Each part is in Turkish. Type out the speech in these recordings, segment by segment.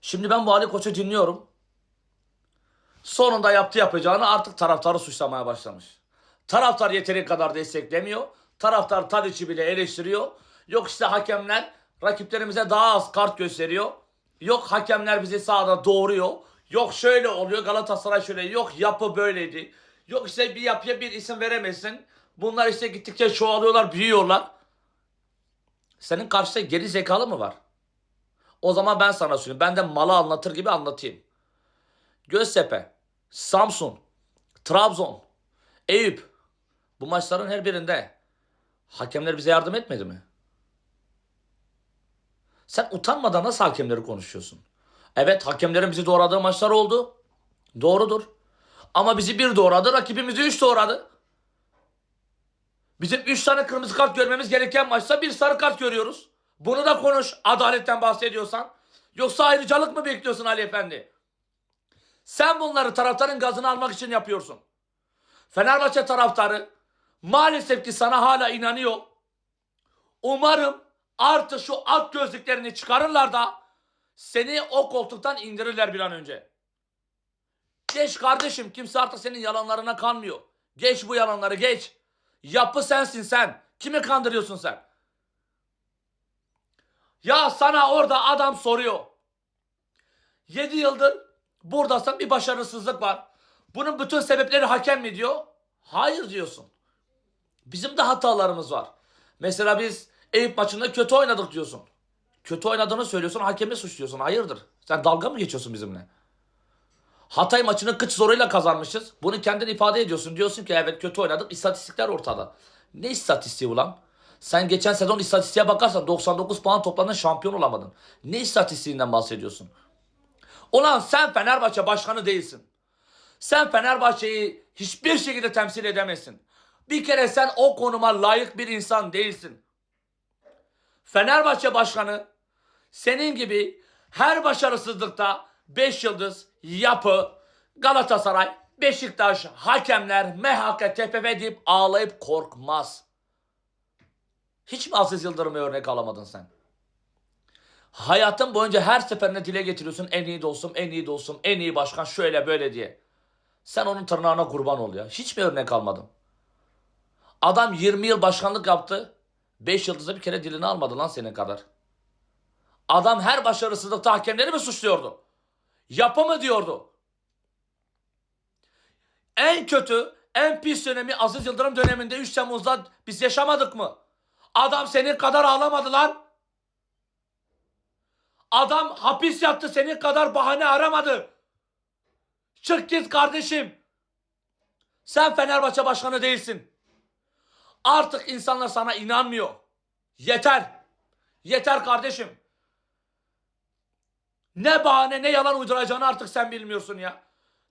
Şimdi ben bu Ali Koç'u dinliyorum. Sonunda yaptı yapacağını artık taraftarı suçlamaya başlamış. Taraftar yeteri kadar desteklemiyor. Taraftar Tadic'i bile eleştiriyor. Yok işte hakemler rakiplerimize daha az kart gösteriyor. Yok hakemler bizi sahada doğuruyor. Yok şöyle oluyor Galatasaray şöyle. Yok yapı böyleydi. Yok işte bir yapıya bir isim veremezsin. Bunlar işte gittikçe çoğalıyorlar, büyüyorlar. Senin karşıda geri zekalı mı var? O zaman ben sana söyleyeyim. Ben de malı anlatır gibi anlatayım. Göztepe, Samsun, Trabzon, Eyüp. Bu maçların her birinde hakemler bize yardım etmedi mi? Sen utanmadan nasıl hakemleri konuşuyorsun? Evet hakemlerin bizi doğradığı maçlar oldu. Doğrudur. Ama bizi bir doğradı, rakibimizi üç doğradı. Bizim üç tane kırmızı kart görmemiz gereken maçta bir sarı kart görüyoruz. Bunu da konuş adaletten bahsediyorsan. Yoksa ayrıcalık mı bekliyorsun Ali Efendi? Sen bunları taraftarın gazını almak için yapıyorsun. Fenerbahçe taraftarı maalesef ki sana hala inanıyor. Umarım artık şu at gözlüklerini çıkarırlar da seni o koltuktan indirirler bir an önce. Geç kardeşim kimse artık senin yalanlarına kanmıyor. Geç bu yalanları geç. Yapı sensin sen. Kimi kandırıyorsun sen? Ya sana orada adam soruyor. 7 yıldır buradasın bir başarısızlık var. Bunun bütün sebepleri hakem mi diyor? Hayır diyorsun. Bizim de hatalarımız var. Mesela biz Eyüp maçında kötü oynadık diyorsun. Kötü oynadığını söylüyorsun hakemi suçluyorsun. Hayırdır? Sen dalga mı geçiyorsun bizimle? Hatay maçını kıç zoruyla kazanmışız. Bunu kendin ifade ediyorsun. Diyorsun ki evet kötü oynadık. İstatistikler ortada. Ne istatistiği ulan? Sen geçen sezon istatistiğe bakarsan 99 puan topladın şampiyon olamadın. Ne istatistiğinden bahsediyorsun? Ulan sen Fenerbahçe başkanı değilsin. Sen Fenerbahçe'yi hiçbir şekilde temsil edemezsin. Bir kere sen o konuma layık bir insan değilsin. Fenerbahçe başkanı senin gibi her başarısızlıkta 5 yıldız, yapı, Galatasaray, Beşiktaş, hakemler, MHK, TFF deyip ağlayıp korkmaz. Hiç mi Aziz Yıldırım'ı örnek alamadın sen? Hayatın boyunca her seferinde dile getiriyorsun en iyi dostum, en iyi dostum, en iyi başkan şöyle böyle diye. Sen onun tırnağına kurban ol ya. Hiç mi örnek almadın? Adam 20 yıl başkanlık yaptı. 5 yıldızda bir kere dilini almadı lan senin kadar. Adam her başarısızlıkta hakemleri mi suçluyordu? Yapı mı diyordu? En kötü, en pis dönemi Aziz Yıldırım döneminde 3 Temmuz'da biz yaşamadık mı? Adam senin kadar ağlamadı lan. Adam hapis yattı senin kadar bahane aramadı. Çık git kardeşim. Sen Fenerbahçe başkanı değilsin. Artık insanlar sana inanmıyor. Yeter. Yeter kardeşim. Ne bahane ne yalan uyduracağını artık sen bilmiyorsun ya.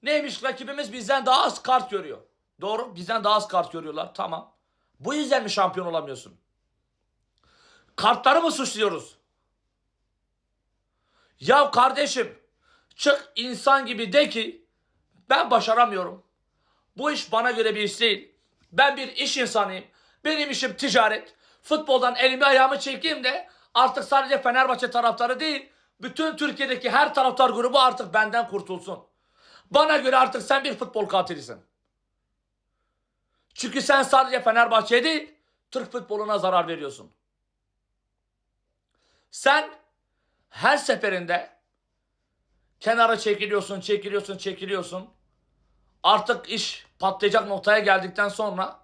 Neymiş rakibimiz bizden daha az kart görüyor. Doğru bizden daha az kart görüyorlar tamam. Bu yüzden mi şampiyon olamıyorsun? Kartları mı suçluyoruz? Ya kardeşim çık insan gibi de ki ben başaramıyorum. Bu iş bana göre bir iş değil. Ben bir iş insanıyım. Benim işim ticaret. Futboldan elimi ayağımı çekeyim de artık sadece Fenerbahçe taraftarı değil, bütün Türkiye'deki her taraftar grubu artık benden kurtulsun. Bana göre artık sen bir futbol katilisin. Çünkü sen sadece Fenerbahçe'ye değil, Türk futboluna zarar veriyorsun. Sen her seferinde kenara çekiliyorsun, çekiliyorsun, çekiliyorsun. Artık iş patlayacak noktaya geldikten sonra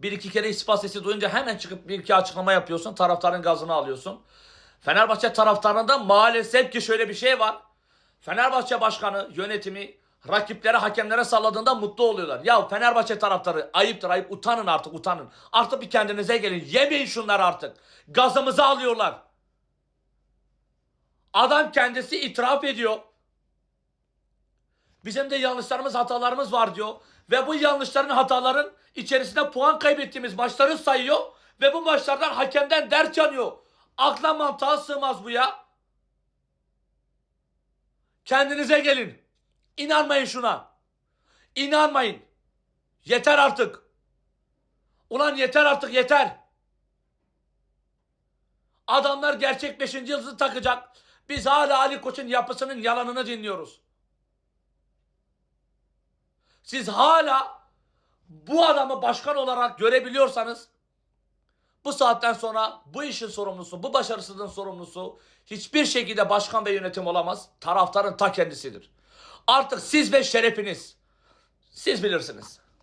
bir iki kere istifa sesi duyunca hemen çıkıp bir iki açıklama yapıyorsun. Taraftarın gazını alıyorsun. Fenerbahçe taraftarında maalesef ki şöyle bir şey var. Fenerbahçe başkanı, yönetimi rakiplere, hakemlere salladığında mutlu oluyorlar. Ya Fenerbahçe taraftarı ayıptır ayıp utanın artık utanın. Artık bir kendinize gelin. Yemeyin şunları artık. Gazımızı alıyorlar. Adam kendisi itiraf ediyor. Bizim de yanlışlarımız, hatalarımız var diyor. Ve bu yanlışların, hataların içerisinde puan kaybettiğimiz maçları sayıyor. Ve bu maçlardan hakemden dert yanıyor. Akla mantığa sığmaz bu ya. Kendinize gelin. İnanmayın şuna. İnanmayın. Yeter artık. Ulan yeter artık yeter. Adamlar gerçek 5. yıldızı takacak. Biz hala Ali Koç'un yapısının yalanını dinliyoruz. Siz hala bu adamı başkan olarak görebiliyorsanız bu saatten sonra bu işin sorumlusu, bu başarısızlığın sorumlusu hiçbir şekilde başkan ve yönetim olamaz. Taraftarın ta kendisidir. Artık siz ve şerefiniz. Siz bilirsiniz.